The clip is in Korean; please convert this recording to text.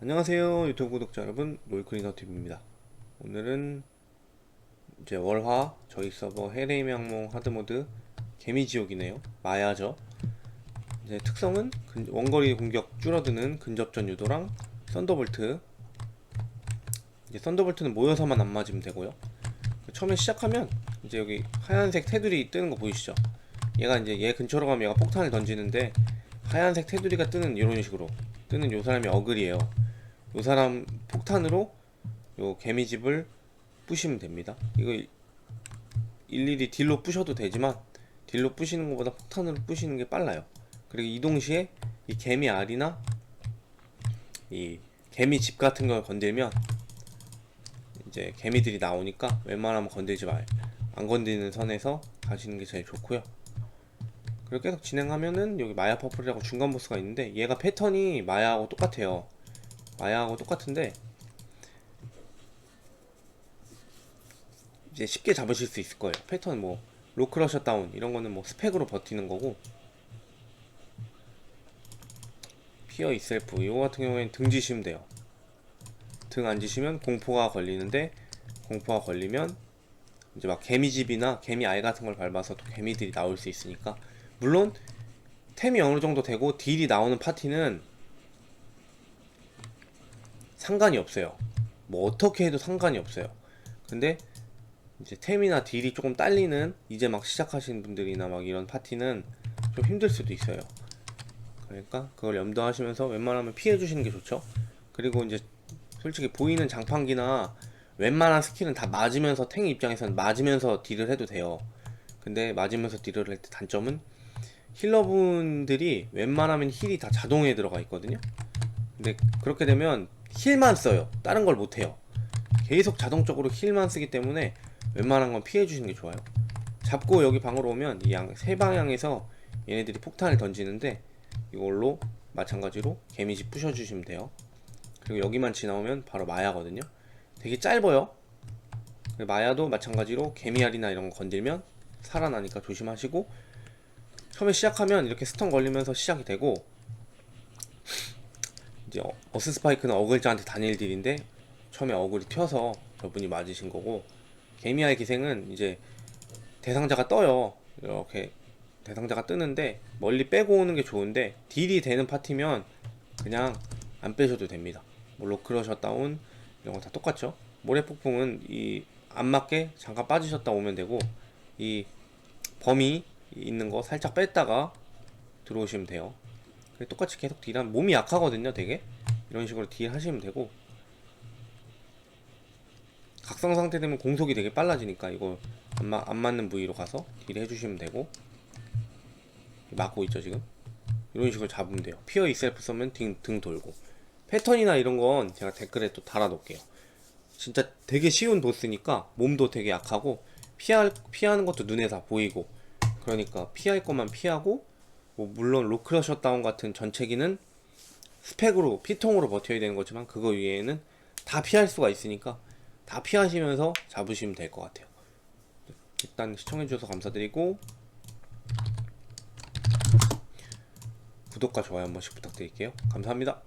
안녕하세요 유튜브 구독자 여러분. 롤크리너TV입니다. 오늘은 이제 월화 저희 서버 헤레임 항몽 하드모드 개미지옥이네요. 마야죠. 이제 특성은 근- 원거리 공격 줄어드는 근접전 유도랑 썬더볼트. 이제 썬더볼트는 모여서만 안 맞으면 되고요. 처음에 시작하면 이제 여기 하얀색 테두리 뜨는 거 보이시죠? 얘가 이제 얘 근처로 가면 얘가 폭탄을 던지는데 하얀색 테두리가 뜨는 이런 식으로 뜨는 요 사람이 어글이에요 요 사람 폭탄으로 요 개미집을 부시면 됩니다. 이거 일- 일일이 딜로 부셔도 되지만 딜로 부시는 것보다 폭탄으로 부시는 게 빨라요. 그리고 이 동시에 이 개미 알이나 이 개미 집 같은 걸 건들면 이제 개미들이 나오니까 웬만하면 건들지 말. 안 건드리는 선에서 가시는 게 제일 좋고요. 그리고 계속 진행하면은 여기 마야 퍼플이라고 중간 보스가 있는데 얘가 패턴이 마야하고 똑같아요. 마야하고 똑같은데 이제 쉽게 잡으실 수 있을 거예요. 패턴 뭐 로크러셔 다운 이런 거는 뭐 스펙으로 버티는 거고 피어 이셀프 이거 같은 경우에는 등 지시면 돼요. 등안 지시면 공포가 걸리는데 공포가 걸리면 이제 막 개미집이나 개미 알 같은 걸 밟아서 또 개미들이 나올 수 있으니까 물론 템이 어느 정도 되고 딜이 나오는 파티는 상관이 없어요. 뭐 어떻게 해도 상관이 없어요. 근데 이제 템이나 딜이 조금 딸리는 이제 막 시작하시는 분들이나 막 이런 파티는 좀 힘들 수도 있어요. 그러니까 그걸 염두하시면서 웬만하면 피해 주시는 게 좋죠. 그리고 이제 솔직히 보이는 장판기나 웬만한 스킬은 다 맞으면서 탱 입장에서는 맞으면서 딜을 해도 돼요. 근데 맞으면서 딜을 할 때 단점은 힐러분들이 웬만하면 힐이 다 자동에 들어가 있거든요. 근데 그렇게 되면 힐만 써요. 다른 걸 못 해요. 계속 자동적으로 힐만 쓰기 때문에 웬만한 건 피해 주시는 게 좋아요. 잡고 여기 방으로 오면 이 양 세 방향에서 얘네들이 폭탄을 던지는데 이걸로 마찬가지로 개미집 부셔 주시면 돼요. 그리고 여기만 지나오면 바로 마야거든요. 되게 짧아요. 마야도 마찬가지로 개미알이나 이런 거 건들면 살아나니까 조심하시고 처음에 시작하면 이렇게 스턴 걸리면서 시작이 되고 이제 어- 어스 스파이크는 어글자한테 단일 딜인데 처음에 어글이 튀어서 저분이 맞으신 거고 개미알 기생은 이제 대상자가 떠요. 이렇게 대상자가 뜨는데 멀리 빼고 오는 게 좋은데 딜이 되는 파티면 그냥 안 빼셔도 됩니다. 뭐 로크러셔 다운 이런 거 다 똑같죠. 모래 폭풍은 이 안 맞게 잠깐 빠지셨다 오면 되고 이 범위 있는 거 살짝 뺐다가 들어오시면 돼요 똑같이 계속 딜하면 몸이 약하거든요 되게? 이런 식으로 딜 하시면 되고. 각성 상태 되면 공속이 되게 빨라지니까 이거 안, 마, 안 맞는 부위로 가서 딜 해주시면 되고. 맞고 있죠 지금? 이런 식으로 잡으면 돼요. 피어 이셀프 쓰면 등, 등 돌고. 패턴이나 이런 건 제가 댓글에 또 달아 놓을게요. 진짜 되게 쉬운 보스니까 몸도 되게 약하고 피할, 피하는 것도 눈에 다 보이고. 그러니까 피할 것만 피하고 뭐 물론 로크러 셧다운 같은 전체기는 스펙으로 피통으로 버텨야 되는 거지만 그거 위에는 다 피할 수가 있으니까 다 피하시면서 잡으시면 될 것 같아요. 일단 시청해주셔서 감사드리고 구독과 좋아요 한 번씩 부탁드릴게요. 감사합니다.